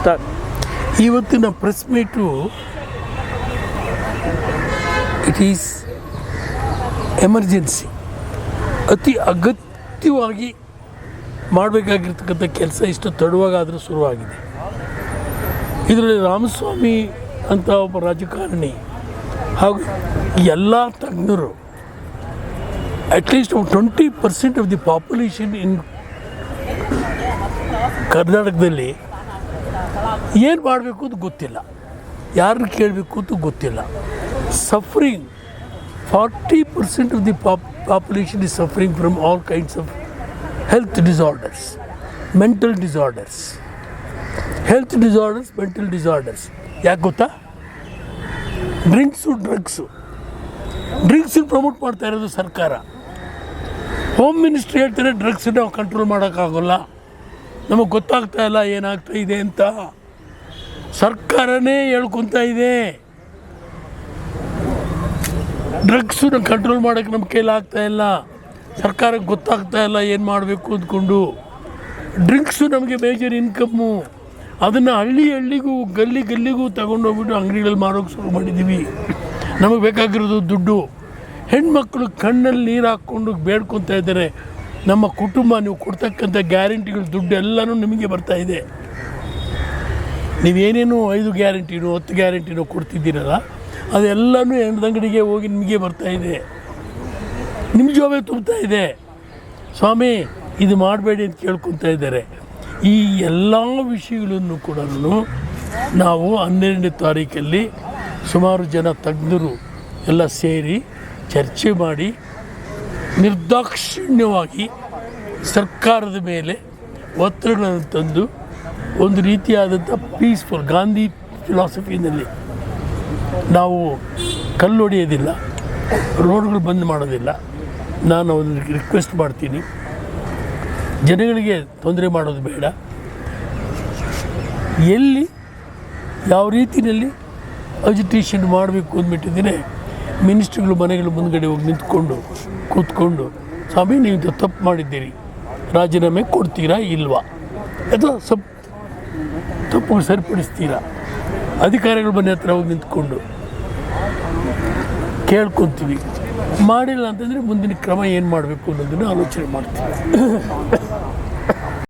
Start ಇವತ್ತಿನ press meet it is emergency ಅತಿ ಅಗತ್ಯವಾಗಿ ಮಾಡಬೇಕಾಗಿರ್ತಕ್ಕಂಥ ಕೆಲಸ ಇಷ್ಟು ತಡವಾಗಾದರೂ ಶುರುವಾಗಿದೆ. ಇದರಲ್ಲಿ ರಾಮಸ್ವಾಮಿ ಅಂತ ಒಬ್ಬ ರಾಜಕಾರಣಿ ಹಾಗೂ ಎಲ್ಲ ತಜ್ಞರು at least twenty percent of the population in ಕರ್ನಾಟಕದಲ್ಲಿ ಏನು ಮಾಡಬೇಕು ಅಂತ ಗೊತ್ತಿಲ್ಲ. ಯಾರನ್ನ ಕೇಳಬೇಕು ಅಂತ ಗೊತ್ತಿಲ್ಲ. Suffering forty percent of the pop population is suffering from all kinds of health disorders mental disorders health disorders mental disorders ಯಾಕೆ ಗೊತ್ತಾ? ಡ್ರಿಂಕ್ಸು ಡ್ರಗ್ಸು ಡ್ರಿಂಕ್ಸನ್ನು ಪ್ರಮೋಟ್ ಮಾಡ್ತಾ ಇರೋದು ಸರ್ಕಾರ. ಹೋಮ್ ಮಿನಿಸ್ಟ್ರಿ ಹೇಳ್ತಾರೆ ಡ್ರಗ್ಸ್ ನಾವು ಕಂಟ್ರೋಲ್ ಮಾಡೋಕ್ಕಾಗಲ್ಲ ನಮಗೆ ಗೊತ್ತಾಗ್ತಾ ಇಲ್ಲ ಏನಾಗ್ತಾ ಇದೆ ಅಂತ. ಸರ್ಕಾರನೇ ಹೇಳ್ಕೊತಾ ಇದೆ. ಡ್ರಗ್ಸನ್ನು ಕಂಟ್ರೋಲ್ ಮಾಡೋಕ್ಕೆ ನಮ್ಮ ಕೈಲಿ ಆಗ್ತಾ ಇಲ್ಲ. ಸರ್ಕಾರಕ್ಕೆ ಗೊತ್ತಾಗ್ತಾ ಇಲ್ಲ ಏನು ಮಾಡಬೇಕು ಅಂದ್ಕೊಂಡು. ಡ್ರಿಂಕ್ಸು ನಮಗೆ ಮೇಜರ್ ಇನ್ಕಮ್ಮು ಅದನ್ನು ಹಳ್ಳಿ ಹಳ್ಳಿಗೂ, ಗಲ್ಲಿ ಗಲ್ಲಿಗೂ ತಗೊಂಡೋಗ್ಬಿಟ್ಟು ಅಂಗಡಿಗಳಲ್ಲಿ ಮಾರೋಕ್ಕೆ ಶುರು ಮಾಡಿದ್ದೀವಿ. ನಮಗೆ ಬೇಕಾಗಿರೋದು ದುಡ್ಡು. ಹೆಣ್ಮಕ್ಳು ಕಣ್ಣಲ್ಲಿ ನೀರು ಹಾಕ್ಕೊಂಡು ಬೇಡ್ಕೊತಾ ಇದ್ದಾರೆ. ನಮ್ಮ ಕುಟುಂಬ ನೀವು ಕೊಡ್ತಕ್ಕಂಥ ಗ್ಯಾರಂಟಿಗಳು ದುಡ್ಡು ಎಲ್ಲನೂ ನಿಮಗೆ ಬರ್ತಾ ಇದೆ. ನೀವೇನೇನು ಐದು ಗ್ಯಾರಂಟಿನೂ ಹತ್ತು ಗ್ಯಾರಂಟಿನೂ ಕೊಡ್ತಿದ್ದೀರಲ್ಲ, ಅದೆಲ್ಲನೂ ಅಂಗಡಿಗೆ ಹೋಗಿ ನಿಮಗೆ ಬರ್ತಾ ಇದೆ. ನಿಮ್ಮ ಜೋಬೆ ತುಂಬ್ತಾ ಇದೆ. ಸ್ವಾಮಿ, ಇದು ಮಾಡಬೇಡಿ ಅಂತ ಕೇಳ್ಕೊತಾ ಇದ್ದಾರೆ. ಈ ಎಲ್ಲ ವಿಷಯಗಳನ್ನು ಕೂಡ ನಾವು ಹನ್ನೆರಡನೇ ತಾರೀಕಲ್ಲಿ ಸುಮಾರು ಜನ ತಜ್ಞರು ಎಲ್ಲ ಸೇರಿ ಚರ್ಚೆ ಮಾಡಿ ನಿರ್ದಾಕ್ಷಿಣ್ಯವಾಗಿ ಸರ್ಕಾರದ ಮೇಲೆ ಒತ್ತಡಗಳನ್ನು ತಂದು ಒಂದು ರೀತಿಯಾದಂಥ ಪೀಸ್ಫುಲ್ ಗಾಂಧಿ ಫಿಲಾಸಫಿನಲ್ಲಿ ನಾವು ಕಲ್ಲು ಹೊಡೆಯೋದಿಲ್ಲ, ರೋಡ್ಗಳು ಬಂದ್ ಮಾಡೋದಿಲ್ಲ. ನಾನು ಒಂದು ರಿಕ್ವೆಸ್ಟ್ ಮಾಡ್ತೀನಿ. ಜನಗಳಿಗೆ ತೊಂದರೆ ಮಾಡೋದು ಬೇಡ. ಎಲ್ಲಿ, ಯಾವ ರೀತಿಯಲ್ಲಿ ಅಜಿಟೇಷನ್ ಮಾಡಬೇಕು ಅಂದ್ಬಿಟ್ಟಿದ್ದೀನಿ ಮಿನಿಸ್ಟ್ರುಗಳು ಮನೆಗಳ ಮುಂದ್ಗಡೆ ಹೋಗಿ ನಿಂತ್ಕೊಂಡು, ಕೂತ್ಕೊಂಡು, ಸ್ವಾಮಿ ನೀವು ತಪ್ಪು ಮಾಡಿದ್ದೀರಿ. ರಾಜೀನಾಮೆ ಕೊಡ್ತೀರಾ ಇಲ್ವಾ? ಅಥವಾ ಸಪ್ ತಪ್ಪು ಸರಿಪಡಿಸ್ತೀರಾ? ಅಧಿಕಾರಿಗಳು ಮನೆ ಹತ್ರ ಹೋಗಿ ನಿಂತ್ಕೊಂಡು ಕೇಳ್ಕೊತೀವಿ. ಮಾಡಿಲ್ಲ ಅಂತಂದರೆ ಮುಂದಿನ ಕ್ರಮ ಏನು ಮಾಡಬೇಕು ಅನ್ನೋದನ್ನು ಆಲೋಚನೆ ಮಾಡ್ತೀವಿ.